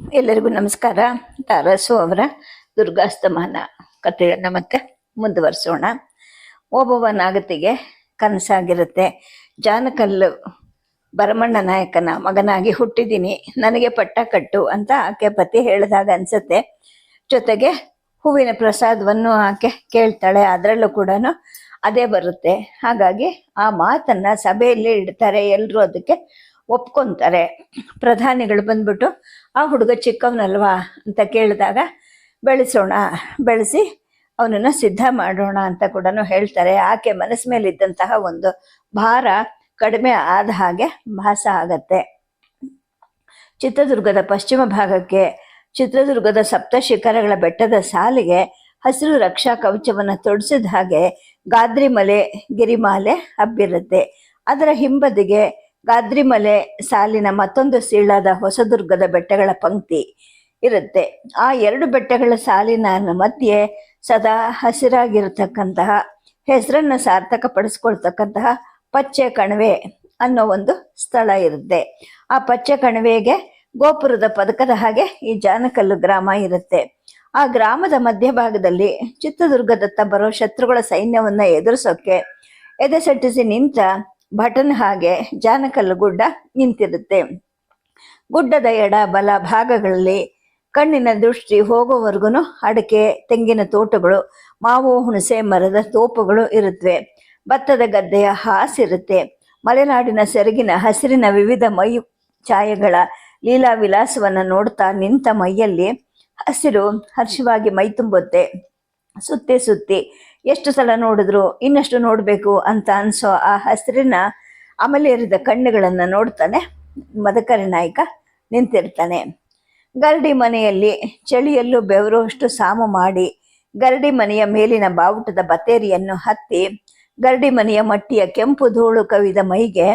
ಎಲ್ಲರಿಗೂ ನಮಸ್ಕಾರ. ತಾರಸು ಅವರ ದುರ್ಗಾಸ್ತಮಾನ ಕಥೆಯನ್ನು ಮತ್ತೆ ಮುಂದುವರಿಸೋಣ. ಒಬ್ಬೊಬ್ಬ ನಾಗತಿಗೆ ಕನಸಾಗಿರುತ್ತೆ. ಜಾನಕಲ್ಲು ಭರಮಣ್ಣ ನಾಯಕನ ಮಗನಾಗಿ ಹುಟ್ಟಿದ್ದೀನಿ. ನನಗೆ ಪಟ್ಟ ಕಟ್ಟು ಅಂತ ಆಕೆ ಪತಿ ಹೇಳಿದಾಗ ಅನ್ಸುತ್ತೆ. ಜೊತೆಗೆ ಹೂವಿನ ಪ್ರಸಾದವನ್ನು ಆಕೆ ಕೇಳ್ತಾಳೆ. ಅದರಲ್ಲೂ ಕೂಡ ಅದೇ ಬರುತ್ತೆ. ಹಾಗಾಗಿ ಆ ಮಾತನ್ನ ಸಭೆಯಲ್ಲಿ ಇಡ್ತಾರೆ. ಎಲ್ಲರೂ ಅದಕ್ಕೆ ಒಪ್ಕೊಂತಾರೆ. ಪ್ರಧಾನಿಗಳು ಬಂದ್ಬಿಟ್ಟು ಆ ಹುಡುಗ ಚಿಕ್ಕವನಲ್ವಾ ಅಂತ ಕೇಳಿದಾಗ, ಬೆಳೆಸೋಣ, ಬೆಳೆಸಿ, ಅವನನ್ನು ಸಿದ್ಧ ಮಾಡೋಣ ಅಂತ ಕೂಡ ಹೇಳ್ತಾರೆ. ಆಕೆ ಮನಸ್ಸು ಮೇಲೆ ಇದ್ದಂತಹ ಒಂದು ಭಾರ ಕಡಿಮೆ ಆದ ಹಾಗೆ ಭಾಸ ಆಗತ್ತೆ. ಚಿತ್ರದುರ್ಗದ ಪಶ್ಚಿಮ ಭಾಗಕ್ಕೆ, ಚಿತ್ರದುರ್ಗದ ಸಪ್ತ ಶಿಖರಗಳ ಬೆಟ್ಟದ ಸಾಲಿಗೆ ಹಸಿರು ರಕ್ಷಾ ಕವಚವನ್ನು ತೊಡಿಸಿದ ಹಾಗೆ ಗಾದ್ರಿಮಲೆ ಗಿರಿಮಾಲೆ ಹಬ್ಬಿರುತ್ತೆ. ಅದರ ಹಿಂಬದಿಗೆ ಗಾದ್ರಿಮಲೆ ಸಾಲಿನ ಮತ್ತೊಂದು ಸೀಳಾದ ಹೊಸದುರ್ಗದ ಬೆಟ್ಟಗಳ ಪಂಕ್ತಿ ಇರುತ್ತೆ. ಆ ಎರಡು ಬೆಟ್ಟಗಳ ಸಾಲಿನ ಮಧ್ಯೆ ಸದಾ ಹಸಿರಾಗಿರತಕ್ಕಂತಹ, ಹೆಸರನ್ನು ಸಾರ್ಥಕಪಡಿಸ್ಕೊಳ್ತಕ್ಕಂತಹ ಪಚ್ಚೆ ಕಣಿವೆ ಅನ್ನೋ ಒಂದು ಸ್ಥಳ ಇರುತ್ತೆ. ಆ ಪಚ್ಚೆ ಕಣಿವೆಗೆ ಗೋಪುರದ ಪದಕದ ಹಾಗೆ ಈ ಜಾನಕಲ್ಲು ಗ್ರಾಮ ಇರುತ್ತೆ. ಆ ಗ್ರಾಮದ ಮಧ್ಯಭಾಗದಲ್ಲಿ ಚಿತ್ರದುರ್ಗದತ್ತ ಬರೋ ಶತ್ರುಗಳ ಸೈನ್ಯವನ್ನ ಎದುರಿಸೋಕೆ ಎದೆಸಟ್ಟಿಸಿ ನಿಂತ ಭಟನ್ ಹಾಗೆ ಜಾನಕಲ್ಲು ಗುಡ್ಡ ನಿಂತಿರುತ್ತೆ. ಗುಡ್ಡದ ಎಡ ಬಲ ಭಾಗಗಳಲ್ಲಿ ಕಣ್ಣಿನ ದೃಷ್ಟಿ ಹೋಗೋವರೆಗೂ ಅಡಕೆ, ತೆಂಗಿನ ತೋಟಗಳು, ಮಾವು, ಹುಣಸೆ, ಮರದ ತೋಪುಗಳು ಇರುತ್ತವೆ ಭತ್ತದ ಗದ್ದೆಯ ಹಾಸಿರುತ್ತೆ ಮಲೆನಾಡಿನ ಸೆರಗಿನ ಹಸಿರಿನ ವಿವಿಧ ಮೈ ಛಾಯೆಗಳ ಲೀಲಾ ವಿಲಾಸವನ್ನು ನೋಡ್ತಾ ನಿಂತ ಮೈಯಲ್ಲಿ ಹಸಿರು ಹರ್ಷವಾಗಿ ಮೈ ತುಂಬುತ್ತೆ. ಸುತ್ತಿ ಸುತ್ತಿ ಎಷ್ಟು ಸಲ ನೋಡಿದ್ರು, ಇನ್ನಷ್ಟು ನೋಡಬೇಕು ಅಂತ ಅನಿಸೋ ಆ ಹಸಿರಿನ ಅಮಲೇರಿದ ಕಣ್ಣುಗಳನ್ನು ನೋಡ್ತಾನೆ ಮದಕರಿ ನಾಯಕ ನಿಂತಿರ್ತಾನೆ. ಗರಡಿ ಮನೆಯಲ್ಲಿ ಚಳಿಯಲ್ಲೂ ಬೆವರುವಷ್ಟು ಸಾಮು ಮಾಡಿ ಗರಡಿ ಮನೆಯ ಮೇಲಿನ ಬಾವುಟದ ಬತೇರಿಯನ್ನು ಹತ್ತಿ ಗರಡಿ ಮನೆಯ ಮಟ್ಟಿಯ ಕೆಂಪು ಧೂಳು ಕವಿದ ಮೈಗೆ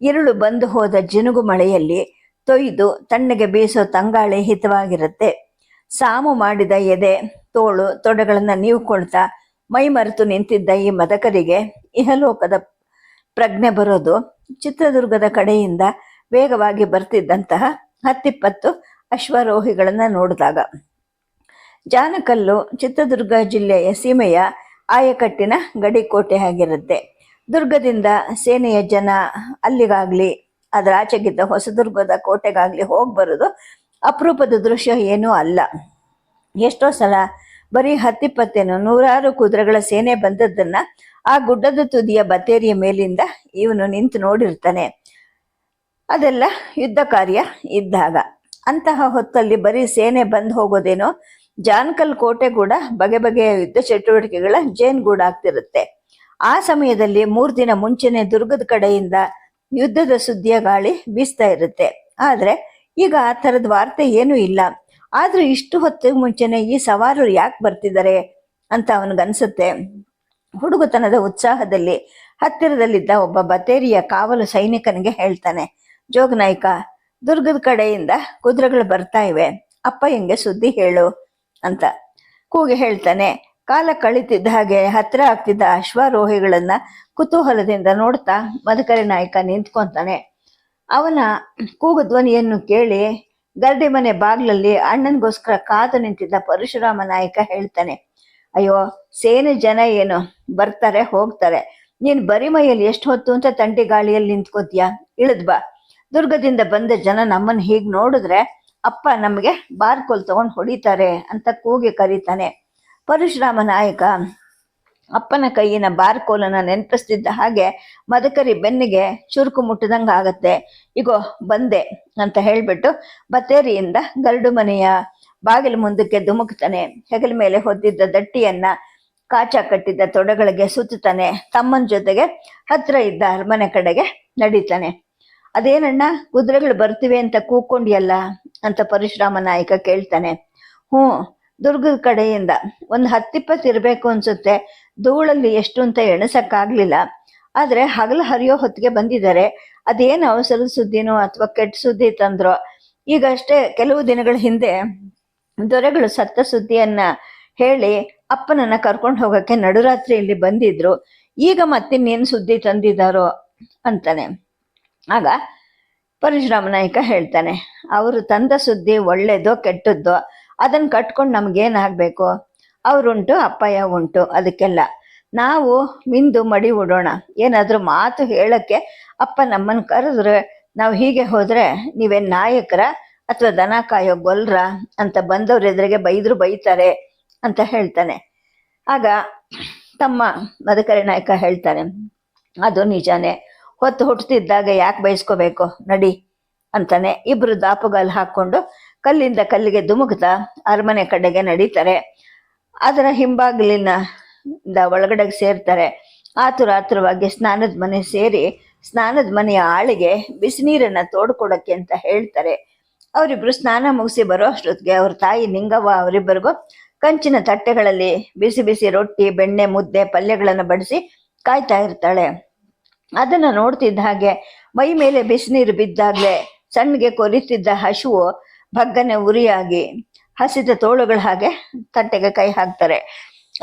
ಇರುಳು ಬಂದು ಹೋದ ಜಿನುಗು ಮಳೆಯಲ್ಲಿ ತೊಯ್ದು ತಣ್ಣಗೆ ಬೀಸೋ ತಂಗಾಳಿ ಹಿತವಾಗಿರುತ್ತೆ. ಸಾಮು ಮಾಡಿದ ಎದೆ, ತೋಳು, ತೊಡೆಗಳನ್ನ ನೀವ್ಕೊಳ್ತಾ ಮೈ ಮರೆತು ನಿಂತಿದ್ದ ಈ ಮದಕರಿಗೆ ಇಹಲೋಕದ ಪ್ರಜ್ಞೆ ಬರೋದು ಚಿತ್ರದುರ್ಗದ ಕಡೆಯಿಂದ ವೇಗವಾಗಿ ಬರ್ತಿದ್ದಂತಹ ಹತ್ತಿಪ್ಪತ್ತು ಅಶ್ವಾರೋಹಿಗಳನ್ನು ನೋಡಿದಾಗ. ಜಾನಕಲ್ಲು ಚಿತ್ರದುರ್ಗ ಜಿಲ್ಲೆಯ ಸೀಮೆಯ ಆಯಕಟ್ಟಿನ ಗಡಿಕೋಟೆ ಆಗಿರುತ್ತೆ. ದುರ್ಗದಿಂದ ಸೇನೆಯ ಜನ ಅಲ್ಲಿಗಾಗ್ಲಿ, ಅದರ ಆಚೆಗಿದ್ದ ಹೊಸದುರ್ಗದ ಕೋಟೆಗಾಗಲಿ ಹೋಗಿ ಬರೋದು ಅಪರೂಪದ ದೃಶ್ಯ ಏನೂ ಅಲ್ಲ. ಎಷ್ಟೋ ಸಲ ಬರೀ ಹತ್ತಿಪ್ಪತ್ತೇನು ನೂರಾರು ಕುದುರೆಗಳ ಸೇನೆ ಬಂದದ್ದನ್ನ ಆ ಗುಡ್ಡದ ತುದಿಯ ಬತೇರಿಯ ಮೇಲಿಂದ ಇವನು ನಿಂತು ನೋಡಿರ್ತಾನೆ. ಅದೆಲ್ಲ ಯುದ್ಧ ಕಾರ್ಯ ಇದ್ದಾಗ. ಅಂತಹ ಹೊತ್ತಲ್ಲಿ ಬರೀ ಸೇನೆ ಬಂದು ಹೋಗೋದೇನೋ ಜಾನ್ಕಲ್ ಕೋಟೆ ಕೂಡ ಬಗೆ ಬಗೆಯ ಯುದ್ಧ ಚಟುವಟಿಕೆಗಳ ಜೇನ್ಗೂಡಾಗ್ತಿರುತ್ತೆ ಆ ಸಮಯದಲ್ಲಿ ಮೂರು ದಿನ ಮುಂಚೆನೆ ದುರ್ಗದ ಕಡೆಯಿಂದ ಯುದ್ಧದ ಸುದ್ದಿಯ ಗಾಳಿ ಬೀಸ್ತಾ ಇರುತ್ತೆ. ಆದರೆ ಈಗ ಆ ಥರದ ವಾರ್ತೆ ಏನೂ ಇಲ್ಲ. ಆದ್ರೂ ಇಷ್ಟು ಹೊತ್ತಿಗೆ ಮುಂಚೆನೆ ಈ ಸವಾರರು ಯಾಕೆ ಬರ್ತಿದ್ದಾರೆ ಅಂತ ಅವನಿಗನ್ಸುತ್ತೆ. ಹುಡುಗತನದ ಉತ್ಸಾಹದಲ್ಲಿ ಹತ್ತಿರದಲ್ಲಿದ್ದ ಒಬ್ಬ ಬತೇರಿಯ ಕಾವಲು ಸೈನಿಕನಿಗೆ ಹೇಳ್ತಾನೆ ಜೋಗನಾಯ್ಕ ದುರ್ಗದ ಕಡೆಯಿಂದ ಕುದುರೆಗಳು ಬರ್ತಾ ಇವೆ. ಅಪ್ಪ ಹೆಂಗೆ ಸುದ್ದಿ ಹೇಳು ಅಂತ ಕೂಗಿ ಹೇಳ್ತಾನೆ. ಕಾಲ ಕಳಿತಿದ್ದ ಹಾಗೆ ಹತ್ತಿರ ಆಗ್ತಿದ್ದ ಅಶ್ವಾರೋಹಿಗಳನ್ನ ಕುತೂಹಲದಿಂದ ನೋಡ್ತಾ ಮದಕರಿ ನಾಯ್ಕ ನಿಂತ್ಕೊಂತಾನೆ. ಅವನ ಕೂಗು ಧ್ವನಿಯನ್ನು ಕೇಳಿ ಗರಡಿ ಮನೆ ಬಾಗ್ಲಲ್ಲಿ ಅಣ್ಣನಿಗೋಸ್ಕರ ಕಾದು ನಿಂತಿದ್ದ ಪರಶುರಾಮ ನಾಯಕ ಹೇಳ್ತಾನೆ, ಅಯ್ಯೋ, ಸೇನೆ ಜನ ಏನು? ಬರ್ತಾರೆ, ಹೋಗ್ತಾರೆ. ನೀನ್ ಬರಿ ಮೈಯಲ್ಲಿ ಎಷ್ಟು ಹೊತ್ತು ಅಂತ ತಂಡಿ ಗಾಳಿಯಲ್ಲಿ ನಿಂತ್ಕೋತೀಯ? ಇಳಿದ್ ಬಾ. ದುರ್ಗದಿಂದ ಬಂದ ಜನ ನಮ್ಮನ್ನ ಹೀಗ್ ನೋಡಿದ್ರೆ, ಅಪ್ಪ, ನಮಗೆ ಬಾರ್ಕೋಲ್ ತಗೊಂಡ್ ಹೊಡಿತಾರೆ ಅಂತ ಕೂಗಿ ಕರೀತಾನೆ. ಪರಶುರಾಮ ನಾಯಕ ಅಪ್ಪನ ಕೈಯಿನ ಬಾರ್ಕೋಲನ್ನ ನೆನಪಿಸ್ತಿದ್ದ ಹಾಗೆ ಮದಕರಿ ಬೆನ್ನಿಗೆ ಚುರುಕು ಮುಟ್ಟಿದಂಗೆ ಆಗತ್ತೆ. ಇಗೋ, ಬಂದೆ ಅಂತ ಹೇಳಿಬಿಟ್ಟು ಬತ್ತೇರಿಯಿಂದ ಗರಡು ಮನೆಯ ಬಾಗಿಲು ಮುಂದಕ್ಕೆ ಧುಮುಕ್ತಾನೆ. ಹೆಗಲ ಮೇಲೆ ಹೊದ್ದಿದ್ದ ದಟ್ಟಿಯನ್ನ ಕಾಚ ಕಟ್ಟಿದ್ದ ತೊಡೆಗಳಿಗೆ ಸುತ್ತಾನೆ ತಮ್ಮನ ಜೊತೆಗೆ ಹತ್ರ ಇದ್ದ ಅರಮನೆ ಕಡೆಗೆ ನಡೀತಾನೆ. ಅದೇನಣ್ಣ ಕುದುರೆಗಳು ಬರ್ತಿವೆ ಅಂತ ಕೂಕೊಂಡಿಯಲ್ಲ ಅಂತ ಪರಶುರಾಮ ನಾಯಕ ಕೇಳ್ತಾನೆ. ಹ್ಞೂ, ದುರ್ಗದ ಕಡೆಯಿಂದ ಒಂದು ಹತ್ತಿಪ್ಪತ್ತು ಇರಬೇಕು ಅನ್ಸುತ್ತೆ. ಧೂಳಲ್ಲಿ ಎಷ್ಟು ಅಂತ ಎಣಸಕ್ಕಾಗ್ಲಿಲ್ಲ. ಆದರೆ ಹಗಲು ಹರಿಯೋ ಹೊತ್ತಿಗೆ ಬಂದಿದ್ದಾರೆ. ಅದೇನು ಅವಸರದ ಸುದ್ದಿನೋ ಅಥವಾ ಕೆಟ್ಟ ಸುದ್ದಿ ತಂದ್ರೋ? ಈಗಷ್ಟೇ ಕೆಲವು ದಿನಗಳ ಹಿಂದೆ ದೊರೆಗಳು ಸತ್ತ ಸುದ್ದಿಯನ್ನ ಹೇಳಿ ಅಪ್ಪನನ್ನ ಕರ್ಕೊಂಡು ಹೋಗಕ್ಕೆ ನಡುರಾತ್ರಿ ಇಲ್ಲಿ ಬಂದಿದ್ರು. ಈಗ ಮತ್ತಿನ್ನೇನು ಸುದ್ದಿ ತಂದಿದ್ದಾರೋ ಅಂತಾನೆ. ಆಗ ಪರಶುರಾಮ ನಾಯಕ ಹೇಳ್ತಾನೆ, ಅವರು ತಂದ ಸುದ್ದಿ ಒಳ್ಳೇದೋ ಕೆಟ್ಟದ್ದೋ ಅದನ್ನು ಕಟ್ಕೊಂಡು ನಮಗೇನಾಗಬೇಕು ಅವರುಂಟು, ಅಪ್ಪಯ್ಯ ಉಂಟು, ಅದಕ್ಕೆಲ್ಲ. ನಾವು ಮಿಂದು ಮಡಿ ಉಡೋಣ. ಏನಾದರೂ ಮಾತು ಹೇಳಕ್ಕೆ ಅಪ್ಪ ನಮ್ಮನ್ನು ಕರೆದ್ರೆ, ನಾವು ಹೀಗೆ ಹೋದರೆ ನೀವೇನು ನಾಯಕರ ಅಥವಾ ದನ ಕಾಯೋ ಗೊಲ್ರ ಅಂತ ಬಂದವ್ರ ಎದುರಿಗೆ ಬೈದ್ರು ಬೈತಾರೆ ಅಂತ ಹೇಳ್ತಾನೆ. ಆಗ ತಮ್ಮ ಮದಕರಿ ನಾಯಕ ಹೇಳ್ತಾನೆ, ಅದು ನಿಜಾನೇ. ಹೊತ್ತು ಹುಟ್ಟುತ್ತಿದ್ದಾಗ ಯಾಕೆ ಬಯಸ್ಕೋಬೇಕು ನಡಿ, ಅಂತಾನೆ. ಇಬ್ರು ದಾಪುಗಾಲು ಹಾಕೊಂಡು ಕಲ್ಲಿಂದ ಕಲ್ಲಿಗೆ ಧುಮುಕ್ತಾ ಅರಮನೆ ಕಡೆಗೆ ನಡೀತಾರೆ. ಅದರ ಹಿಂಬಾಗಿಲಿನ ಒಳಗಡೆಗೆ ಸೇರ್ತಾರೆ. ಆತುರ ಆತುರವಾಗಿ ಸ್ನಾನದ ಮನೆ ಸೇರಿ ಸ್ನಾನದ ಮನೆಯ ಆಳಿಗೆ ಬಿಸಿನೀರನ್ನ ತೋಡ್ಕೊಡಕ್ಕೆ ಅಂತ ಹೇಳ್ತಾರೆ. ಅವರಿಬ್ರು ಸ್ನಾನ ಮುಗಿಸಿ ಬರೋ ಅಷ್ಟೊತ್ತಿಗೆ ಅವ್ರ ತಾಯಿ ನಿಂಗವ್ವ ಅವರಿಬ್ಬರಿಗೂ ಕಂಚಿನ ತಟ್ಟೆಗಳಲ್ಲಿ ಬಿಸಿ ಬಿಸಿ ರೊಟ್ಟಿ, ಬೆಣ್ಣೆ, ಮುದ್ದೆ, ಪಲ್ಯಗಳನ್ನು ಬಡಿಸಿ ಕಾಯ್ತಾ ಇರ್ತಾಳೆ. ಅದನ್ನ ನೋಡ್ತಿದ್ದ ಹಾಗೆ ಮೈ ಮೇಲೆ ಬಿಸಿನೀರು ಬಿದ್ದಾಗ್ಲೇ ಸಣ್ಣಗೆ ಕೊರಿತಿದ್ದ ಹಸುವು ಭಗ್ಗನೆ ಉರಿಯಾಗಿ ಹಸಿದ ತೋಳುಗಳ ಹಾಗೆ ತಟ್ಟೆಗೆ ಕೈ ಹಾಕ್ತಾರೆ.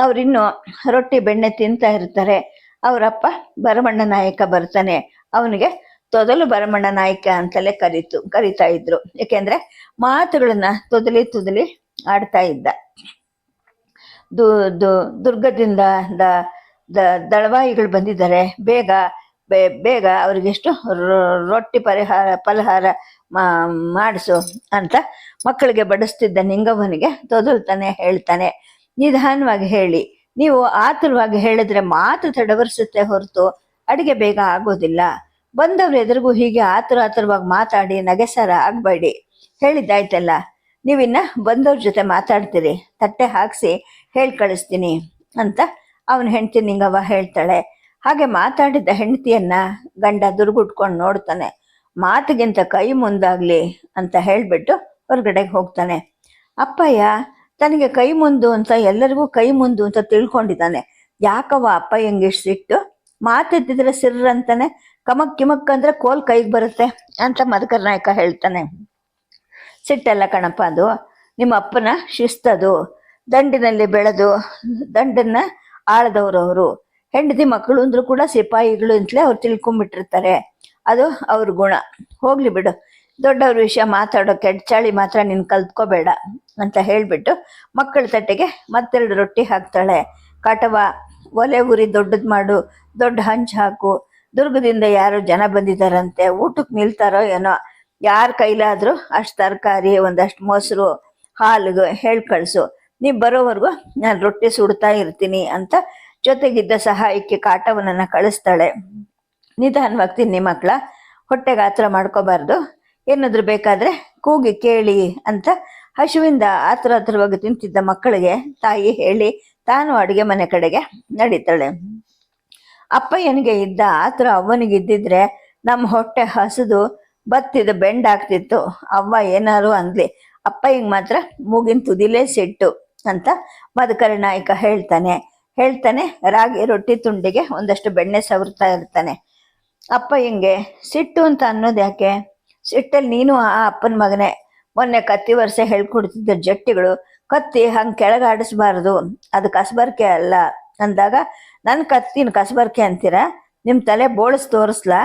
ಅವರಿನ್ನು ರೊಟ್ಟಿ, ಬೆಣ್ಣೆ ತಿಂತಾ ಇರ್ತಾರೆ. ಅವರಪ್ಪ ಭರಮಣ್ಣ ನಾಯಕ ಬರ್ತಾನೆ. ಅವನಿಗೆ ತೊದಲು ಭರಮಣ್ಣ ನಾಯಕ ಅಂತಲೇ ಕರೀತು, ಕರಿತಾ ಇದ್ರು. ಯಾಕೆಂದ್ರೆ ಮಾತುಗಳನ್ನ ತೊದಲಿ ತೊದಲಿ ಆಡ್ತಾ ಇದ್ದ. ದು ದುರ್ಗದಿಂದ ದ- ದಳವಾಯಿಗಳು ಬಂದಿದ್ದಾರೆ. ಬೇಗ ಬೇ- ಬೇಗ ಅವ್ರಿಗೆಷ್ಟು ರೊಟ್ಟಿ ಪರಿಹಾರ ಫಲಹಾರ ಮಾಡಿಸು ಅಂತ ಮಕ್ಕಳಿಗೆ ಬಡಿಸ್ತಿದ್ದ ನಿಂಗವ್ವನಿಗೆ ತೊದಲ್ತಾನೆ ಹೇಳ್ತಾನೆ, ನಿಧಾನವಾಗಿ ಹೇಳಿ. ನೀವು ಆತುರವಾಗಿ ಹೇಳಿದ್ರೆ ಮಾತು ತಡವರಿಸುತ್ತೆ ಹೊರತು ಅಡಿಗೆ ಬೇಗ ಆಗೋದಿಲ್ಲ. ಬಂದವ್ರ ಎದುರಿಗೂ ಹೀಗೆ ಆತುರ ಆತುರವಾಗಿ ಮಾತಾಡಿ ನಗೆಸಾರ ಆಗಬೇಡಿ. ಹೇಳಿದ್ದಾಯ್ತಲ್ಲ, ನೀವಿನ್ನ ಬಂದವ್ರ ಜೊತೆ ಮಾತಾಡ್ತೀರಿ, ತಟ್ಟೆ ಹಾಕ್ಸಿ ಹೇಳಿ ಕಳಿಸ್ತೀನಿ ಅಂತ ಅವನ ಹೆಂಡತಿ ನಿಂಗವ್ವ ಹೇಳ್ತಾಳೆ. ಹಾಗೆ ಮಾತಾಡಿದ ಹೆಂಡತಿಯನ್ನ ಗಂಡ ದುರ್ಗುಟ್ಕೊಂಡು ನೋಡ್ತಾನೆ. ಮಾತಿಗಿಂತ ಕೈ ಮುಂದಾಗ್ಲಿ ಅಂತ ಹೇಳಿಬಿಟ್ಟು ಹೊರಗಡೆಗೆ ಹೋಗ್ತಾನೆ. ಅಪ್ಪಯ್ಯ, ತನಗೆ ಕೈ ಮುಂದು ಅಂತ ಎಲ್ಲರಿಗೂ ಕೈ ಮುಂದು ಅಂತ ತಿಳ್ಕೊಂಡಿದ್ದಾನೆ. ಯಾಕವ ಅಪ್ಪಯ್ಯಂಗೆ ಇಷ್ಟ್ ಸಿಟ್ಟು? ಮಾತಿದ್ದಿದ್ರೆ ಸಿರ್ರಂತಾನೆ ಕಮಕ್ ಕಿಮಕ್ ಅಂದ್ರೆ ಕೋಲ್ ಕೈಗೆ ಬರುತ್ತೆ ಅಂತ ಮಧುಕರ್ ನಾಯಕ ಹೇಳ್ತಾನೆ. ಸಿಟ್ಟಲ್ಲ ಕಣಪ್ಪ ಅದು. ನಿಮ್ಮ ಅಪ್ಪನ ಶಿಸ್ತದು. ದಂಡಿನಲ್ಲಿ ಬೆಳೆದು ದಂಡನ್ನ ಆಳದವರು ಅವರು ಹೆಂಡತಿ ಮಕ್ಕಳು ಅಂದ್ರೂ ಕೂಡ ಸಿಪಾಯಿಗಳು ಅಂತಲೇ ಅವ್ರು ತಿಳ್ಕೊಂಡ್ಬಿಟ್ಟಿರ್ತಾರೆ ಅದು ಅವ್ರ ಗುಣ. ಹೋಗ್ಲಿ ಬಿಡು. ದೊಡ್ಡವ್ರ ವಿಷಯ ಮಾತಾಡೋ ಕೆಡ್ಚಾಳಿ ಮಾತ್ರ ನೀನು ಕಲ್ತ್ಕೋಬೇಡ ಅಂತ ಹೇಳಿಬಿಟ್ಟು ಮಕ್ಕಳ ತಟ್ಟೆಗೆ ಮತ್ತೆರಡು ರೊಟ್ಟಿ ಹಾಕ್ತಾಳೆ. ಕಟವ ಒಲೆ ಉರಿ ದೊಡ್ಡದು ಮಾಡು, ದೊಡ್ಡ ಹಂಚು ಹಾಕು. ದುರ್ಗದಿಂದ ಯಾರೋ ಜನ ಬಂದಿದ್ದಾರಂತೆ ಊಟಕ್ಕೆ ನಿಲ್ತಾರೋ ಏನೋ. ಯಾರ ಕೈಲಾದರೂ ಅಷ್ಟು ತರಕಾರಿ, ಒಂದಷ್ಟು ಮೊಸರು, ಹಾಲು, ಹೇಳಿ ಕಳಿಸು. ನೀವು ಬರೋವರೆಗೂ ನಾನು ರೊಟ್ಟಿ ಸುಡ್ತಾ ಇರ್ತೀನಿ ಅಂತ ಜೊತೆಗಿದ್ದ ಸಹಾಯಕ್ಕೆ ಕಾಟವನನ್ನ ಕಳಿಸ್ತಾಳೆ. ನಿಧಾನವಾಗಿ ತಿನ್ನಿ ಮಕ್ಕಳ ಹೊಟ್ಟೆಗೆ ಆತರ ಮಾಡ್ಕೋಬಾರ್ದು. ಏನಾದ್ರು ಬೇಕಾದ್ರೆ ಕೂಗಿ ಕೇಳಿ ಅಂತ ಹಸುವಿಂದ ಆತ್ರ ಹತ್ರವಾಗಿ ತಿಂತಿದ್ದ ಮಕ್ಕಳಿಗೆ ತಾಯಿ ಹೇಳಿ ತಾನು ಅಡುಗೆ ಮನೆ ಕಡೆಗೆ ನಡೀತಾಳೆ. ಅಪ್ಪಯ್ಯನಿಗೆ ಇದ್ದ ಆತ್ರ ಅವ್ವನಿಗೆ ಇದ್ದಿದ್ರೆ ನಮ್ಮ ಹೊಟ್ಟೆ ಹಸಿದು ಬತ್ತಿದ ಬೆಂಡಾಗ್ತಿತ್ತು ಅವ್ವ ಏನಾರು ಅಂದ್ಲಿ, ಅಪ್ಪಯ್ಯಂಗೆ ಮಾತ್ರ ಮೂಗಿನ ತುದಿಲೇ ಸಿಟ್ಟು ಅಂತ ಮಧುಕರ ನಾಯಕ ಹೇಳ್ತಾನೆ. ಹೇಳ್ತಾನೆ, ರಾಗಿ ರೊಟ್ಟಿ ತುಂಡಿಗೆ ಒಂದಷ್ಟು ಬೆಣ್ಣೆ ಸವರ್ತಾ ಇರ್ತಾನೆ. ಹಿಂಗೆ? ಸಿಟ್ಟು ಅಂತ ಅನ್ನೋದು ಯಾಕೆ? ಸಿಟ್ಟಲ್ಲಿ ನೀನು ಆ ಅಪ್ಪನ ಮಗನೇ. ಮೊನ್ನೆ ಕತ್ತಿ ವರ್ಷ ಹೇಳ್ಕೊಡ್ತಿದ್ದ ಜಟ್ಟಿಗಳು, ಕತ್ತಿ ಹಂಗೆ ಕೆಳಗಾಡಿಸ್ಬಾರ್ದು. ಅದು ಕಸಬರ್ಕೆ ಅಲ್ಲ. ಅಂದಾಗ ನನ್ನ ಕತ್ತಿನ ಕಸಬರ್ಕೆ ಅಂತೀರಾ? ನಿಮ್ಮ ತಲೆ ಬೋಳಿಸ್ ತೋರಿಸ್ಲಾ?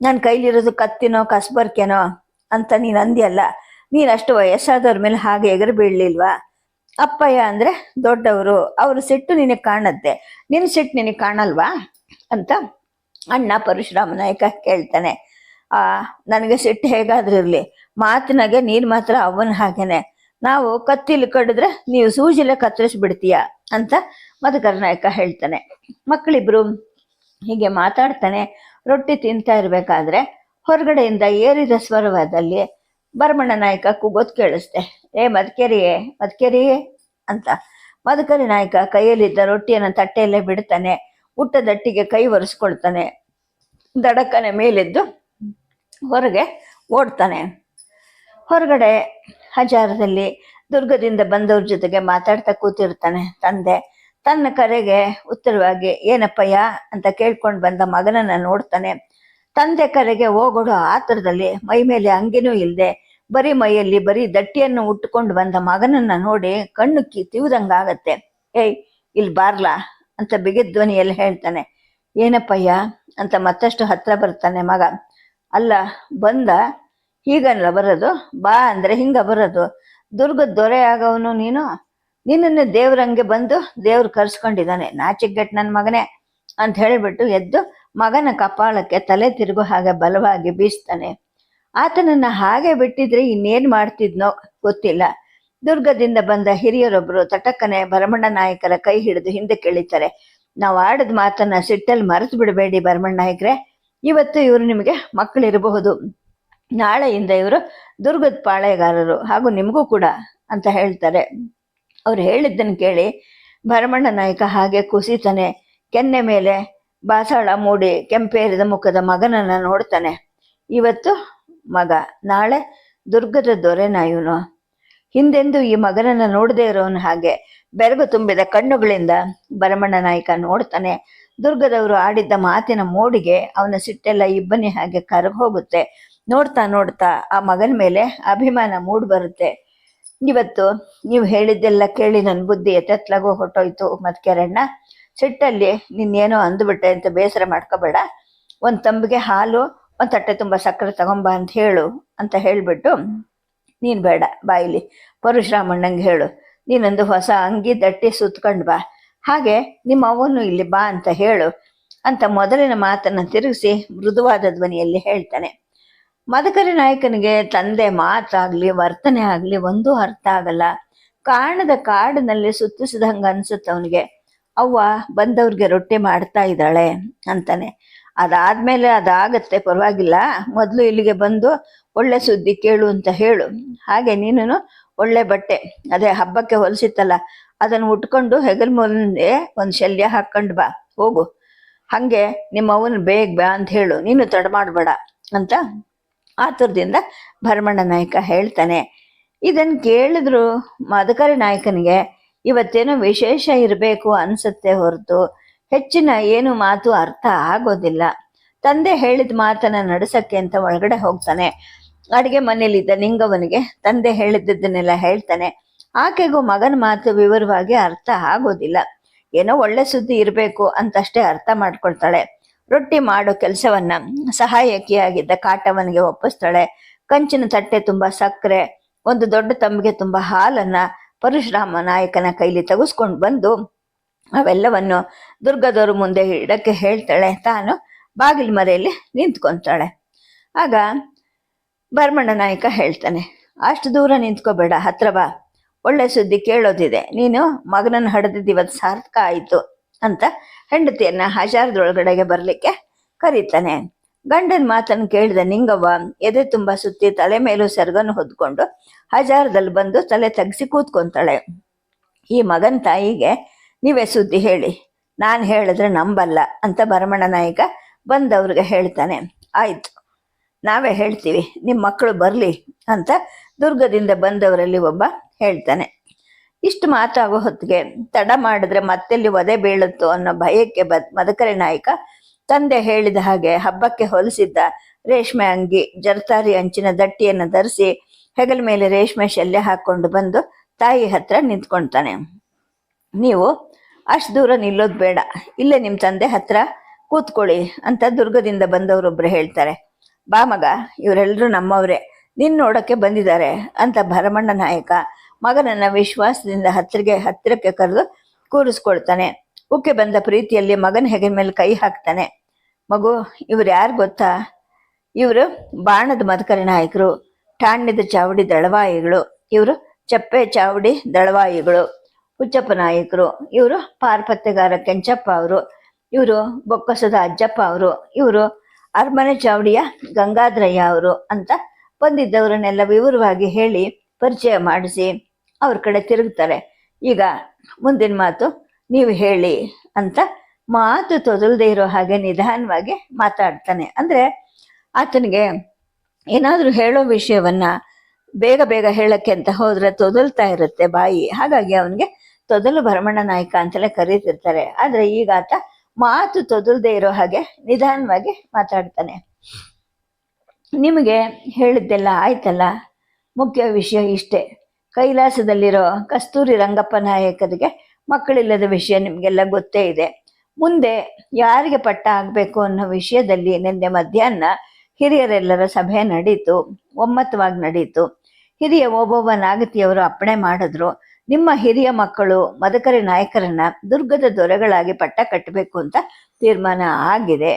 ನನ್ನ ಕೈಲಿರೋದು ಕತ್ತಿನೋ, ಕಸಬರ್ಕೆನೋ? ಅಂತ ನೀನು ಅಂದ್ಯಲ್ಲ, ನೀನು ಅಷ್ಟು ವಯಸ್ಸಾದವ್ರ ಮೇಲೆ ಹಾಗೆ ಎಗರು ಬೀಳಲಿಲ್ವಾ ಅಪ್ಪಯ್ಯ ಅಂದ್ರೆ ದೊಡ್ಡವರು, ಅವ್ರ ಸಿಟ್ಟು ನಿನಗೆ ಕಾಣತ್ತೆ. ನಿನ್ನ ಸಿಟ್ಟು ನಿನಗೆ ಕಾಣಲ್ವಾ? ಅಂತ ಅಣ್ಣ ಪರಶುರಾಮ ನಾಯಕ ಕೇಳ್ತಾನೆ. ಆ, ನನಗೆ ಸಿಟ್ಟು ಹೇಗಾದ್ರೂ ಇರ್ಲಿ. ಮಾತಿನಾಗೆ ನೀನು ಮಾತ್ರ ಅವನ ಹಾಗೇನೆ. ನಾವು ಕತ್ತಿಲಿ ಕಡಿದ್ರೆ ನೀವು ಸೂಜಿಲೆ ಕತ್ತರಿಸ್ಬಿಡ್ತೀಯ? ಅಂತ ಮಧುಕರ ನಾಯಕ ಹೇಳ್ತಾನೆ. ಮಕ್ಕಳಿಬ್ರು ಹೀಗೆ ಮಾತಾಡ್ತಾನೆ. ರೊಟ್ಟಿ ತಿಂತಾ ಇರ್ಬೇಕಾದ್ರೆ ಹೊರಗಡೆಯಿಂದ ಏರಿದ ಸ್ವರವಾದಲ್ಲಿ ಭರಮಣ್ಣ ನಾಯಕ ಕೂಗೋದ್ ಕೇಳಿಸ್ತೆ. ಏ ಮದಕೇರಿ ಮದಕೇರಿ ಅಂತ. ಮದಕರಿ ನಾಯಕ ಕೈಯಲ್ಲಿದ್ದ ರೊಟ್ಟಿಯನ್ನು ತಟ್ಟೆಯಲ್ಲೇ ಬಿಡ್ತಾನೆ, ಊಟದಟ್ಟಿಗೆ ಕೈ ಒರೆಸ್ಕೊಳ್ತಾನೆ ದಡಕ್ಕನೆ ಮೇಲೆದ್ದು ಹೊರಗೆ ಓಡ್ತಾನೆ. ಹೊರಗಡೆ ಹಜಾರದಲ್ಲಿ ದುರ್ಗದಿಂದ ಬಂದವ್ರ ಜೊತೆಗೆ ಮಾತಾಡ್ತಾ ಕೂತಿರ್ತಾನೆ ತಂದೆ. ತನ್ನ ಕರೆಗೆ ಉತ್ತರವಾಗಿ, ಏನಪ್ಪಯ್ಯ? ಅಂತ ಕೇಳ್ಕೊಂಡು ಬಂದ ಮಗನನ್ನ ನೋಡ್ತಾನೆ. ತಂದೆ ಕರೆಗೆ ಹೋಗೋಡು ಆತರದಲ್ಲಿ ಮೈ ಮೇಲೆ ಅಂಗಿನೂ ಇಲ್ಲದೆ ಬರೀ ಮೈಯಲ್ಲಿ ಬರೀ ದಟ್ಟಿಯನ್ನು ಉಟ್ಟುಕೊಂಡು ಬಂದ ಮಗನನ್ನ ನೋಡಿ ಕಣ್ಣು ಕಿತ್ತಿವುದಂಗಾಗತ್ತೆ ಏಯ್ ಇಲ್ಲಿ ಬಾರ್ಲಾ? ಅಂತ ಬಿಗಿದ ಧ್ವನಿಯಲ್ಲಿ ಹೇಳ್ತಾನೆ. ಏನಪ್ಪಯ್ಯ? ಅಂತ ಮತ್ತಷ್ಟು ಹತ್ರ ಬರ್ತಾನೆ ಮಗ. ಅಲ್ಲ, ಬಂದ? ಹೀಗಲ್ಲ ಬರೋದು? ಬಾ ಅಂದ್ರೆ ಹಿಂಗ ಬರೋದು? ದುರ್ಗದ ದೊರೆ ಆಗವನು ನೀನು? ನಿನ್ನನ್ನು ದೇವ್ರಂಗೆ ಬಂದು ದೇವ್ರು ಕರ್ಸ್ಕೊಂಡಿದ್ದಾನೆ. ನಾಚಿಗೆಟ್ ನನ್ನ ಮಗನೇ ಅಂತ ಹೇಳಿಬಿಟ್ಟು ಎದ್ದು ಮಗನ ಕಪಾಳಕ್ಕೆ ತಲೆ ತಿರುಗು ಹಾಗೆ ಬಲವಾಗಿ ಬೀಸ್ತಾನೆ. ಆತನನ್ನ ಹಾಗೆ ಬಿಟ್ಟಿದ್ರೆ ಇನ್ನೇನ್ ಮಾಡ್ತಿದ್ನೋ ಗೊತ್ತಿಲ್ಲ. ದುರ್ಗದಿಂದ ಬಂದ ಹಿರಿಯರೊಬ್ಬರು ತಟಕ್ಕನೆ ಭರಮಣ್ಣ ನಾಯಕರ ಕೈ ಹಿಡಿದು ಹಿಂದೆ ಕೇಳಿತಾರೆ ನಾವು ಆಡದ ಮಾತನ್ನ ಸಿಟ್ಟಲ್ಲಿ ಮರೆತು ಬಿಡಬೇಡಿ ಭರಮಣ್ಣ ನಾಯಕರೇ. ಇವತ್ತು ಇವರು ನಿಮಗೆ ಮಕ್ಕಳಿರಬಹುದು. ನಾಳೆಯಿಂದ ಇವರು ದುರ್ಗದ ಪಾಳೆಗಾರರು ಹಾಗೂ ನಿಮಗೂ ಕೂಡ ಅಂತ ಹೇಳ್ತಾರೆ. ಅವ್ರು ಹೇಳಿದ್ದನ್ನು ಕೇಳಿ ಭರಮಣ್ಣ ನಾಯಕ ಹಾಗೆ ಕುಸಿತಾನೆ, ಕೆನ್ನೆ ಮೇಲೆ ಬಾಸಾಳ ಮೂಡಿ ಕೆಂಪೇರಿದ ಮುಖದ ಮಗನನ್ನ ನೋಡ್ತಾನೆ. ಇವತ್ತು ಮಗ, ನಾಳೆ ದುರ್ಗದ ದೊರೆನ ಇವನು ಹಿಂದೆಂದು ಈ ಮಗನನ್ನ ನೋಡದೇ ಇರೋನ್ ಹಾಗೆ ಬೆರಗು ತುಂಬಿದ ಕಣ್ಣುಗಳಿಂದ ಭರಮಣ್ಣ ನಾಯಕ ನೋಡ್ತಾನೆ. ದುರ್ಗದವರು ಆಡಿದ್ದ ಮಾತಿನ ಮೋಡಿಗೆ ಅವನ ಸಿಟ್ಟೆಲ್ಲ ಇಬ್ಬನಿ ಹಾಗೆ ಕರಗೋಗುತ್ತೆ ನೋಡ್ತಾ ನೋಡ್ತಾ ಆ ಮಗನ ಮೇಲೆ ಅಭಿಮಾನ ಮೂಡ್ ಬರುತ್ತೆ. ಇವತ್ತು ನೀವು ಹೇಳಿದ್ದೆಲ್ಲ ಕೇಳಿ ನನ್ನ ಬುದ್ಧಿ ಎತ್ತೆತ್ಲಾಗೋ ಹೊಟ್ಟೋಯ್ತು ಮತ್ಕೆರಣ್ಣ ಸಿಟ್ಟಲ್ಲಿ ನಿನ್ನೇನೋ ಅಂದ್ಬಿಟ್ಟೆ ಅಂತ ಬೇಸರ ಮಾಡ್ಕೋಬೇಡ. ಒಂದು ತಂಬಿಗೆ ಹಾಲು ಒಂದು ತಟ್ಟೆ ತುಂಬ ಸಕ್ಕರೆ ತಗೊಂಬ ಅಂತ ಹೇಳು ಅಂತ ಹೇಳಿಬಿಟ್ಟು, ನೀನು ಬೇಡ ಬಾಯಿಲಿ ಪರಶುರಾಮಣ್ಣಂಗೆ ಹೇಳು, ನೀನೊಂದು ಹೊಸ ಅಂಗಿ ದಟ್ಟಿ ಸುತ್ಕೊಂಡು ಬಾ. ಹಾಗೆ ನಿಮ್ಮ ಅವನು ಇಲ್ಲಿ ಬಾ ಅಂತ ಹೇಳು. ಅಂತ ಮೊದಲಿನ ಮಾತನ್ನ ತಿರುಗಿಸಿ ಮೃದುವಾದ ಧ್ವನಿಯಲ್ಲಿ ಹೇಳ್ತಾನೆ. ಮದಕರಿ ನಾಯಕನಿಗೆ ತಂದೆ ಮಾತಾಗ್ಲಿ, ವರ್ತನೆ ಆಗ್ಲಿ ಒಂದೂ ಅರ್ಥ ಆಗಲ್ಲ. ಕಾಣದ ಕಾಡಿನಲ್ಲಿ ಸುತ್ತಿಸಿದಂಗ ಅನ್ಸುತ್ತೆ ಅವನಿಗೆ. ಅವ್ವ ಬಂದವ್ರಿಗೆ ರೊಟ್ಟಿ ಮಾಡ್ತಾ ಇದ್ದಾಳೆ ಅಂತಾನೆ. ಅದಾದ್ಮೇಲೆ ಅದಾಗತ್ತೆ, ಪರವಾಗಿಲ್ಲ. ಮೊದಲು ಇಲ್ಲಿಗೆ ಬಂದು ಒಳ್ಳೆ ಸುದ್ದಿ ಕೇಳು ಅಂತ ಹೇಳು. ಹಾಗೆ ನೀನು ಒಳ್ಳೆ ಬಟ್ಟೆ, ಅದೇ ಹಬ್ಬಕ್ಕೆ ಹೊಲಿಸಿತ್ತಲ್ಲ, ಅದನ್ನು ಉಟ್ಕೊಂಡು ಹೆಗಲ್ ಮುಂದೆ ಒಂದು ಶಲ್ಯ ಹಾಕ್ಕೊಂಡು ಬಾ, ಹೋಗು. ಹಾಗೆ ನಿಮ್ಮ ಅವನು ಬೇಗ ಬಾ ಅಂತ ಹೇಳು. ನೀನು ತಡ ಮಾಡಬೇಡ ಅಂತ ಆತುರದಿಂದ ಭರಮಣ್ಣ ನಾಯಕ ಹೇಳ್ತಾನೆ. ಇದನ್ನು ಕೇಳಿದ್ರು ಮದಕರಿ ನಾಯಕನಿಗೆ ಇವತ್ತೇನೋ ವಿಶೇಷ ಇರಬೇಕು ಅನ್ಸುತ್ತೆ ಹೊರತು. ಹೆಚ್ಚಿನ ಏನು ಮಾತು ಅರ್ಥ ಆಗೋದಿಲ್ಲ. ತಂದೆ ಹೇಳಿದ ಮಾತನ್ನ ನಡೆಸಕ್ಕೆ ಅಂತ ಒಳಗಡೆ ಹೋಗ್ತಾನೆ. ಅಡಿಗೆ ಮನೇಲಿದ್ದ ನಿಂಗವನಿಗೆ ತಂದೆ ಹೇಳಿದ್ದನ್ನೆಲ್ಲ ಹೇಳ್ತಾನೆ. ಆಕೆಗೂ ಮಗನ ಮಾತು ವಿವರವಾಗಿ ಅರ್ಥ ಆಗೋದಿಲ್ಲ. ಏನೋ ಒಳ್ಳೆ ಸುದ್ದಿ ಇರಬೇಕು ಅಂತಷ್ಟೇ ಅರ್ಥ ಮಾಡ್ಕೊಳ್ತಾಳೆ. ರೊಟ್ಟಿ ಮಾಡೋ ಕೆಲಸವನ್ನ ಸಹಾಯಕಿಯಾಗಿದ್ದ ಕಾಟವನಿಗೆ ಒಪ್ಪಿಸ್ತಾಳೆ. ಕಂಚಿನ ತಟ್ಟೆ ತುಂಬಾ ಸಕ್ಕರೆ, ಒಂದು ದೊಡ್ಡ ತಂಬಿಗೆ ತುಂಬಾ ಹಾಲನ್ನ ಪರಶುರಾಮ ನಾಯಕನ ಕೈಲಿ ತೆಗೆಸ್ಕೊಂಡು ಬಂದು ಅವೆಲ್ಲವನ್ನು ದುರ್ಗದವರು ಮುಂದೆ ಇಡಕ್ಕೆ ಹೇಳ್ತಾಳೆ ತಾನು ಬಾಗಿಲು ಮರೆಯಲ್ಲಿ ನಿಂತ್ಕೊಂತಾಳೆ. ಆಗ ಭರ್ಮಣ್ಣ ನಾಯಕ ಹೇಳ್ತಾನೆ, ಅಷ್ಟು ದೂರ ನಿಂತ್ಕೋಬೇಡ, ಹತ್ರ ಬಾ. ಒಳ್ಳೆ ಸುದ್ದಿ ಕೇಳೋದಿದೆ. ನೀನು ಮಗನನ್ನು ಹಡೆದಿದ್ದು ಸಾರ್ಥಕ ಆಯಿತು ಅಂತ ಹೆಂಡತಿಯನ್ನ ಹಜಾರದೊಳಗಡೆಗೆ ಬರಲಿಕ್ಕೆ ಕರೀತಾನೆ. ಗಂಡನ ಮಾತನ್ನು ಕೇಳಿದ ನಿಂಗವ್ವ ಎದೆ ತುಂಬ ಸುತ್ತಿ ತಲೆ ಮೇಲೂ ಸೆರಗನ್ನು ಹೊದ್ಕೊಂಡು ಹಜಾರದಲ್ಲಿ ಬಂದು ತಲೆ ತಗ್ಸಿ ಕೂತ್ಕೊಂತಾಳೆ. ಈ ಮಗನ ತಾಯಿಗೆ ನೀವೇ ಸುದ್ದಿ ಹೇಳಿ. ನಾನು ಹೇಳಿದ್ರೆ ನಂಬಲ್ಲ ಅಂತ ಭರಮಣ ನಾಯಕ ಬಂದವ್ರಿಗೆ ಹೇಳ್ತಾನೆ. ಆಯಿತು. ನಾವೇ ಹೇಳ್ತೀವಿ. ನಿಮ್ಮ ಮಕ್ಕಳು ಬರಲಿ ಅಂತ ದುರ್ಗದಿಂದ ಬಂದವರಲ್ಲಿ ಒಬ್ಬ ಹೇಳ್ತಾನೆ. ಇಷ್ಟು ಮಾತಾಗೋ ಹೊತ್ತಿಗೆ ತಡ ಮಾಡಿದ್ರೆ ಮತ್ತೆಲ್ಲಿ ಒದೆ ಬೀಳುತ್ತೋ ಅನ್ನೋ ಭಯಕ್ಕೆ ಬದ್ ಮದಕರೆ ನಾಯಕ ತಂದೆ ಹೇಳಿದ ಹಾಗೆ ಹಬ್ಬಕ್ಕೆ ಹೊಲಿಸಿದ್ದ ರೇಷ್ಮೆ ಅಂಗಿ ಜರ್ತಾರಿ ಅಂಚಿನ ದಟ್ಟಿಯನ್ನು ಧರಿಸಿ ಹೆಗಲ ಮೇಲೆ ರೇಷ್ಮೆ ಶಲ್ಯ ಹಾಕ್ಕೊಂಡು ಬಂದು ತಾಯಿ ಹತ್ರ ನಿಂತ್ಕೊಳ್ತಾನೆ ನೀವು ಅಷ್ಟು ದೂರ ನಿಲ್ಲೋದು ಬೇಡ. ಇಲ್ಲೇ ನಿಮ್ಮ ತಂದೆ ಹತ್ರ ಕೂತ್ಕೊಳ್ಳಿ ಅಂತ ದುರ್ಗದಿಂದ ಬಂದವರೊಬ್ಬರು ಹೇಳ್ತಾರೆ. ಬಾ ಮಗ ಇವರೆಲ್ಲರೂ ನಮ್ಮವರೇ. ನಿನ್ನ ನೋಡೋಕ್ಕೆ ಬಂದಿದ್ದಾರೆ ಅಂತ ಭರಮಣ್ಣ ನಾಯಕ ಮಗನನ್ನು ವಿಶ್ವಾಸದಿಂದ ಹತ್ತಿರಗೆ ಹತ್ತಿರಕ್ಕೆ ಕರೆದು ಕೂರಿಸ್ಕೊಳ್ತಾನೆ. ಉಕ್ಕೆ ಬಂದ ಪ್ರೀತಿಯಲ್ಲಿ ಮಗನ ಹೆಗಲ ಮೇಲೆ ಕೈ ಹಾಕ್ತಾನೆ. ಮಗು, ಇವ್ರು ಯಾರು ಗೊತ್ತಾ? ಇವರು ಬಾಣದ ಮದಕರಿ ನಾಯಕರು, ಠಾಣ್ಯದ ಚಾವಡಿ ದಳವಾಯಿಗಳು. ಇವರು ಚಪ್ಪೆ ಚಾವಡಿ ದಳವಾಯಿಗಳು. ಹುಚ್ಚಪ್ಪ ನಾಯಕರು, ಇವರು ಪಾರ್ಪತ್ತೆಗಾರ ಕೆಂಚಪ್ಪ ಅವರು, ಇವರು ಬೊಕ್ಕಸದ ಅಜ್ಜಪ್ಪ ಅವರು, ಇವರು ಅರಮನೆ ಚಾವಡಿಯ ಗಂಗಾಧ್ರಯ್ಯ ಅವರು ಅಂತ ಬಂದಿದ್ದವರನ್ನೆಲ್ಲ ವಿವರವಾಗಿ ಹೇಳಿ ಪರಿಚಯ ಮಾಡಿಸಿ ಅವ್ರ ಕಡೆ ತಿರುಗ್ತಾರೆ. ಈಗ ಮುಂದಿನ ಮಾತು ನೀವು ಹೇಳಿ ಅಂತ ಮಾತು ತೊದಲ್ದೇ ಇರೋ ಹಾಗೆ ನಿಧಾನವಾಗಿ ಮಾತಾಡ್ತಾನೆ. ಅಂದ್ರೆ ಆತನಿಗೆ ಏನಾದರೂ ಹೇಳೋ ವಿಷಯವನ್ನ ಬೇಗ ಬೇಗ ಹೇಳಕ್ಕೆ ಅಂತ ಹೋದರೆ ತೊದಲ್ತಾ ಇರುತ್ತೆ ಬಾಯಿ. ಹಾಗಾಗಿ ಅವನಿಗೆ ತೊದಲು ಭರಮಣ್ಣ ನಾಯಕ ಅಂತಲೇ ಕರೀತಿರ್ತಾರೆ. ಆದ್ರೆ ಈಗ ಆತ ಮಾತು ತೊದಲ್ದೇ ಇರೋ ಹಾಗೆ ನಿಧಾನವಾಗಿ ಮಾತಾಡ್ತಾನೆ. ನಿಮಗೆ ಹೇಳಿದ್ದೆಲ್ಲ ಆಯ್ತಲ್ಲ? ಮುಖ್ಯ ವಿಷಯ ಇಷ್ಟೇ. ಕೈಲಾಸದಲ್ಲಿರೋ ಕಸ್ತೂರಿ ರಂಗಪ್ಪ ನಾಯಕರಿಗೆ ಮಕ್ಕಳಿಲ್ಲದ ವಿಷಯ ನಿಮಗೆಲ್ಲ ಗೊತ್ತೇ ಇದೆ. ಮುಂದೆ ಯಾರಿಗೆ ಪಟ್ಟ ಆಗಬೇಕು ಅನ್ನೋ ವಿಷಯದಲ್ಲಿ ನಿನ್ನೆ ಮಧ್ಯಾಹ್ನ ಹಿರಿಯರೆಲ್ಲರ ಸಭೆ ನಡೀತು. ಒಮ್ಮತವಾಗಿ ನಡೀತು. ಹಿರಿಯ ಒಬ್ಬೊಬ್ಬ ನಾಗತಿಯವರು ಅಪ್ಪಣೆ ಮಾಡಿದ್ರು. ನಿಮ್ಮ ಹಿರಿಯ ಮಕ್ಕಳು, ಮದಕರಿ ನಾಯಕರನ್ನ ದುರ್ಗದ ದೊರೆಗಳಾಗಿ ಪಟ್ಟ ಕಟ್ಟಬೇಕು ಅಂತ ತೀರ್ಮಾನ ಆಗಿದೆ.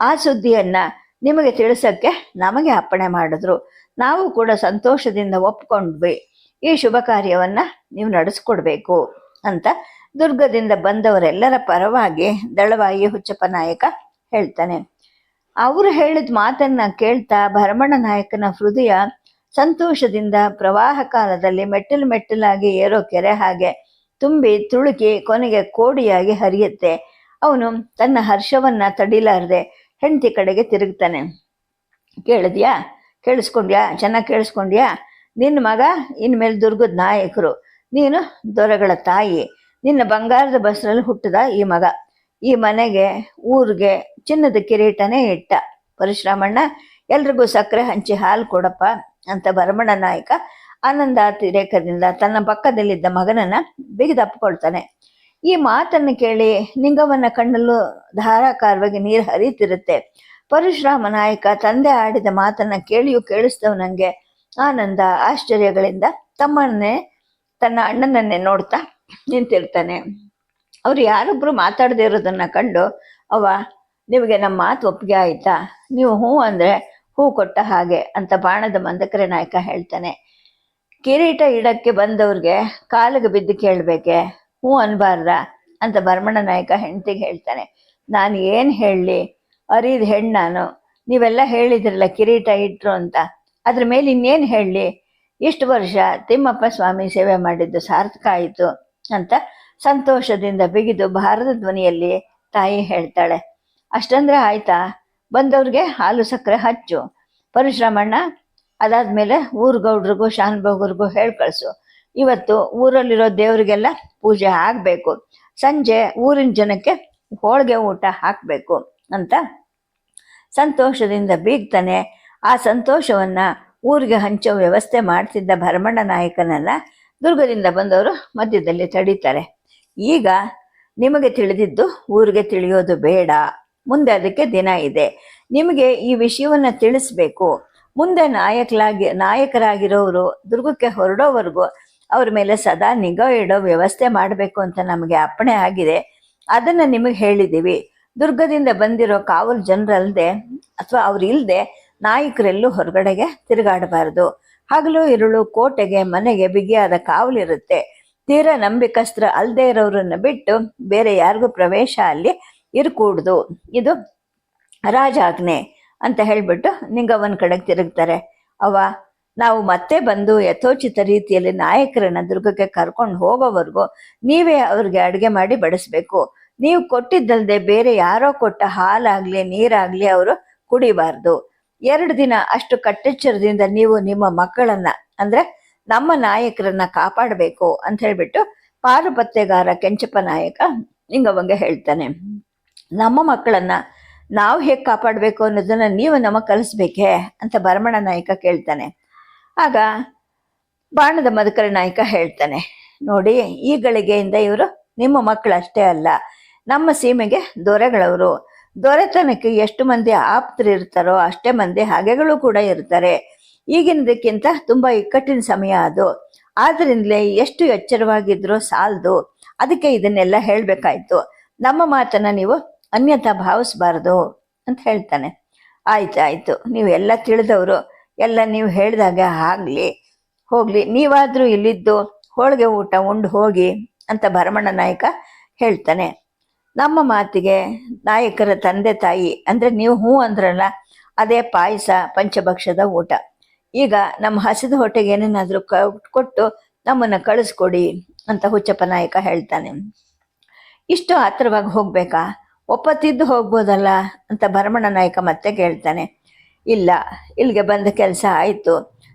ಆ ಸುದ್ದಿಯನ್ನ ನಿಮಗೆ ತಿಳಿಸಕ್ಕೆ ನಮಗೆ ಅಪ್ಪಣೆ ಮಾಡಿದ್ರು. ನಾವು ಕೂಡ ಸಂತೋಷದಿಂದ ಒಪ್ಕೊಂಡ್ವಿ. ಈ ಶುಭ ಕಾರ್ಯವನ್ನ ನೀವು ನಡೆಸ್ಕೊಡ್ಬೇಕು ಅಂತ ದುರ್ಗದಿಂದ ಬಂದವರೆಲ್ಲರ ಪರವಾಗಿ ದಳವಾಯಿ ಹುಚ್ಚಪ್ಪ ನಾಯಕ ಹೇಳ್ತಾನೆ. ಅವರು ಹೇಳಿದ ಮಾತನ್ನ ಕೇಳ್ತಾ ಭರಮಣ್ಣ ನಾಯಕನ ಹೃದಯ ಸಂತೋಷದಿಂದ ಪ್ರವಾಹ ಕಾಲದಲ್ಲಿ ಮೆಟ್ಟಲು ಮೆಟ್ಟಲಾಗಿ ಏರೋ ಕೆರೆ ಹಾಗೆ ತುಂಬಿ ತುಳುಕಿ ಕೊನೆಗೆ ಕೋಡಿಯಾಗಿ ಹರಿಯುತ್ತೆ. ಅವನು ತನ್ನ ಹರ್ಷವನ್ನ ತಡಿಲಾರದೆ ಹೆಂಡತಿ ಕಡೆಗೆ ತಿರುಗ್ತಾನೆ. ಕೇಳಿದ್ಯಾ? ಕೇಳಿಸ್ಕೊಂಡ್ಯಾ? ಚೆನ್ನಾಗಿ ಕೇಳಿಸ್ಕೊಂಡ್ಯಾ? ನಿನ್ನ ಮಗ ಇನ್ಮೇಲೆ ದುರ್ಗದ ನಾಯಕರು. ನೀನು ದೊರೆಗಳ ತಾಯಿ. ನಿನ್ನ ಬಂಗಾರದ ಬಸ್ನಲ್ಲಿ ಹುಟ್ಟಿದ ಈ ಮಗ. ಈ ಮನೆಗೆ, ಊರಿಗೆ ಚಿನ್ನದ ಕಿರೀಟನೇ ಇಟ್ಟ. ಪರಶುರಾಮಣ್ಣ, ಎಲ್ರಿಗೂ ಸಕ್ಕರೆ ಹಂಚಿ ಹಾಲು ಕೊಡಪ್ಪ. ಅಂತ ಭರಮಣ ನಾಯಕ ಆನಂದ ತಿರೇಕರಿಂದ ತನ್ನ ಪಕ್ಕದಲ್ಲಿದ್ದ ಮಗನನ್ನ ಬಿಗಿದಪ್ಪಿಕೊಳ್ತಾನೆ ಈ ಮಾತನ್ನು ಕೇಳಿ ನಿಂಗವನ ಕಣ್ಣಲ್ಲೂ ಧಾರಾಕಾರವಾಗಿ ನೀರು ಹರಿಯುತ್ತಿರುತ್ತೆ ಪರಶುರಾಮ ನಾಯಕ ತಂದೆ ಆಡಿದ ಮಾತನ್ನ ಕೇಳಿಯೂ ಕೇಳಿಸ್ತವನಂಗೆ ಆನಂದ ಆಶ್ಚರ್ಯಗಳಿಂದ ತಮ್ಮನ್ನೇ ತನ್ನ ಅಣ್ಣನನ್ನೇ ನೋಡ್ತಾ ನಿಂತಿರ್ತಾನೆ. ಅವ್ರು ಯಾರೊಬ್ರು ಮಾತಾಡದೇ ಇರೋದನ್ನ ಕಂಡು ಅವ ನಿಮಗೆ ನಮ್ಮ ಮಾತು ಒಪ್ಪಿಗೆ ಆಯ್ತಾ? ನೀವು ಹ್ಞೂ ಅಂದ್ರೆ ಹೂ ಕೊಟ್ಟ ಹಾಗೆ ಅಂತ ಬಾಣದ ಮಂದಕರೆ ನಾಯಕ ಹೇಳ್ತಾನೆ. ಕಿರೀಟ ಇಡಕ್ಕೆ ಬಂದವ್ರಿಗೆ ಕಾಲಿಗೆ ಬಿದ್ದು ಕೇಳ್ಬೇಕೆ? ಹೂ ಅನ್ಬಾರ್ದ ಅಂತ ಭರ್ಮಣ ನಾಯಕ ಹೆಂಡತಿಗೆ ಹೇಳ್ತಾನೆ. ನಾನು ಏನು ಹೇಳಲಿ? ಅರಿದ ಹೆಣ್ಣು ನಾನು. ನೀವೆಲ್ಲ ಹೇಳಿದ್ರಲ್ಲ ಕಿರೀಟ ಇಟ್ರು ಅಂತ. ಅದ್ರ ಮೇಲೆ ಇನ್ನೇನು ಹೇಳಲಿ? ಇಷ್ಟು ವರ್ಷ ತಿಮ್ಮಪ್ಪ ಸ್ವಾಮಿ ಸೇವೆ ಮಾಡಿದ್ದು ಸಾರ್ಥಕ ಆಯಿತು ಅಂತ ಸಂತೋಷದಿಂದ ಬಿಗಿದು ಭಾರತ ಧ್ವನಿಯಲ್ಲಿ ತಾಯಿ ಹೇಳ್ತಾಳೆ. ಅಷ್ಟಂದ್ರೆ ಆಯ್ತಾ? ಬಂದವ್ರಿಗೆ ಹಾಲು ಸಕ್ಕರೆ ಹಚ್ಚು. ಪರಶುರಾಮಣ್ಣ ಅದಾದ್ಮೇಲೆ ಊರ್ ಗೌಡ್ರಿಗೂ ಶಾನ್ಭೋಗರಿಗೂ ಹೇಳಿ ಕಳಿಸು. ಇವತ್ತು ಊರಲ್ಲಿರೋ ದೇವರಿಗೆಲ್ಲ ಪೂಜೆ ಆಗಬೇಕು. ಸಂಜೆ ಊರಿನ ಜನಕ್ಕೆ ಹೋಳಿಗೆ ಊಟ ಹಾಕಬೇಕು ಅಂತ ಸಂತೋಷದಿಂದ ಬೀಗ್ತಾನೆ. ಆ ಸಂತೋಷವನ್ನ ಊರಿಗೆ ಹಂಚೋ ವ್ಯವಸ್ಥೆ ಮಾಡ್ತಿದ್ದ ಭರಮಣ್ಣ ನಾಯಕನನ್ನ ದುರ್ಗದಿಂದ ಬಂದವರು ಮಧ್ಯದಲ್ಲಿ ತಡೀತಾರೆ. ಈಗ ನಿಮಗೆ ತಿಳಿದಿದ್ದು ಊರಿಗೆ ತಿಳಿಯೋದು ಬೇಡ. ಮುಂದೆ ಅದಕ್ಕೆ ದಿನ ಇದೆ. ನಿಮಗೆ ಈ ವಿಷಯವನ್ನ ತಿಳಿಸ್ಬೇಕು. ಮುಂದೆ ನಾಯಕಲಾಗಿ, ನಾಯಕರಾಗಿರೋರು ದುರ್ಗಕ್ಕೆ ಹೊರಡೋವರೆಗೂ ಅವ್ರ ಮೇಲೆ ಸದಾ ನಿಗಾ ಇಡೋ ವ್ಯವಸ್ಥೆ ಮಾಡಬೇಕು ಅಂತ ನಮಗೆ ಅಪ್ಪಣೆ ಆಗಿದೆ. ಅದನ್ನ ನಿಮಗೆ ಹೇಳಿದ್ದೀವಿ. ದುರ್ಗದಿಂದ ಬಂದಿರೋ ಕಾವಲು ಜನರಲ್ಲದೆ ಅಥವಾ ಅವ್ರು ಇಲ್ಲದೆ ನಾಯಕರೆಲ್ಲೂ ಹೊರಗಡೆಗೆ ತಿರುಗಾಡಬಾರ್ದು. ಹಗಲು, ಇರುಳು, ಕೋಟೆಗೆ, ಮನೆಗೆ ಬಿಗಿಯಾದ ಕಾವಲಿರುತ್ತೆ ತೀರಾ ನಂಬಿಕಸ್ತ್ರ ಅಲ್ಲದೆ ಇರೋರನ್ನ ಬಿಟ್ಟು ಬೇರೆ ಯಾರಿಗೂ ಪ್ರವೇಶ ಅಲ್ಲಿ ಇರ್ಕೂಡ್ದು. ಇದು ರಾಜಾಜ್ಞೆ ಅಂತ ಹೇಳಿಬಿಟ್ಟು ನಿಂಗವನ್ ಕಡೆಗೆ ತಿರುಗ್ತಾರೆ. ಅವ ನಾವು ಮತ್ತೆ ಬಂದು ಯಥೋಚಿತ ರೀತಿಯಲ್ಲಿ ನಾಯಕರನ್ನ ದುರ್ಗಕ್ಕೆ ಕರ್ಕೊಂಡು ಹೋಗೋವರೆಗೂ ನೀವೇ ಅವ್ರಿಗೆ ಅಡುಗೆ ಮಾಡಿ ಬಡಿಸ್ಬೇಕು. ನೀವು ಕೊಟ್ಟಿದ್ದಲ್ದೆ ಬೇರೆ ಯಾರೋ ಕೊಟ್ಟ ಹಾಲಾಗ್ಲಿ, ನೀರಾಗ್ಲಿ ಅವರು ಕುಡಿಬಾರ್ದು. ಎರಡು ದಿನ ಅಷ್ಟು ಕಟ್ಟೆಚ್ಚರದಿಂದ ನೀವು ನಿಮ್ಮ ಮಕ್ಕಳನ್ನ, ಅಂದ್ರೆ ನಮ್ಮ ನಾಯಕರನ್ನ ಕಾಪಾಡಬೇಕು ಅಂತ ಹೇಳ್ಬಿಟ್ಟು ಪಾರುಪತ್ತೆಗಾರ ಕೆಂಚಪ್ಪ ನಾಯಕ ನಿಂಗವಂಗೆ ಹೇಳ್ತಾನೆ. ನಮ್ಮ ಮಕ್ಕಳನ್ನು ನಾವು ಹೇಗೆ ಕಾಪಾಡಬೇಕು ಅನ್ನೋದನ್ನು ನೀವು ನಮಗೆ ಕಲಿಸ್ಬೇಕೇ ಅಂತ ಭರಮಣ ನಾಯಕ ಕೇಳ್ತಾನೆ. ಆಗ ಬಾಣದ ಮಧುಕರ ನಾಯಕ ಹೇಳ್ತಾನೆ, ನೋಡಿ, ಈ ಗಳಿಗೆಯಿಂದ ಇವರು ನಿಮ್ಮ ಮಕ್ಕಳಷ್ಟೇ ಅಲ್ಲ, ನಮ್ಮ ಸೀಮೆಗೆ ದೊರೆಗಳವರು. ದೊರೆತನಕ್ಕೆ ಎಷ್ಟು ಮಂದಿ ಆಪ್ತರಿರ್ತಾರೋ ಅಷ್ಟೇ ಮಂದಿ ಹಾಗೆಗಳು ಕೂಡ ಇರ್ತಾರೆ. ಈಗಿನದಕ್ಕಿಂತ ತುಂಬ ಇಕ್ಕಟ್ಟಿನ ಸಮಯ ಅದು. ಆದ್ದರಿಂದಲೇ ಎಷ್ಟು ಎಚ್ಚರವಾಗಿದ್ರೂ ಸಾಲದು. ಅದಕ್ಕೆ ಇದನ್ನೆಲ್ಲ ಹೇಳಬೇಕಾಯ್ತು. ನಮ್ಮ ಮಾತನ್ನ ನೀವು ಅನ್ಯತಾ ಭಾವಿಸ್ಬಾರ್ದು ಅಂತ ಹೇಳ್ತಾನೆ. ಆಯ್ತು ಆಯ್ತು. ನೀವು ಎಲ್ಲ ತಿಳಿದವರು, ಎಲ್ಲ ನೀವು ಹೇಳಿದಾಗ ಆಗ್ಲಿ, ಹೋಗ್ಲಿ. ನೀವಾದರೂ ಇಲ್ಲಿದ್ದು ಹೋಳಿಗೆ ಊಟ ಉಂಡು ಹೋಗಿ ಅಂತ ಭರಮಣ್ಣ ನಾಯಕ ಹೇಳ್ತಾನೆ. ನಮ್ಮ ಮಾತಿಗೆ ನಾಯಕರ ತಂದೆ ತಾಯಿ, ಅಂದ್ರೆ ನೀವು ಹ್ಞೂ ಅಂದ್ರಲ್ಲ, ಅದೇ ಪಾಯಸ ಪಂಚಭಕ್ಷದ ಊಟ. ಈಗ ನಮ್ಮ ಹಸಿದ ಹೊಟ್ಟೆಗೆ ಏನೇನಾದರೂ ಕ, ಕೊಟ್ಟು ನಮ್ಮನ್ನ ಕಳಿಸ್ಕೊಡಿ ಅಂತ ಹುಚ್ಚಪ್ಪ ನಾಯಕ ಹೇಳ್ತಾನೆ. ಇಷ್ಟು ಹತ್ರವಾಗಿ ಹೋಗ್ಬೇಕಾ? ಒಪ್ಪತ್ತಿದ್ದು ಹೋಗ್ಬೋದಲ್ಲ ಅಂತ ಭರಮಣ ನಾಯಕ ಮತ್ತೆ ಕೇಳ್ತಾನೆ. ಇಲ್ಲ, ಇಲ್ಲಿಗೆ ಬಂದ ಕೆಲಸ ಆಯಿತು.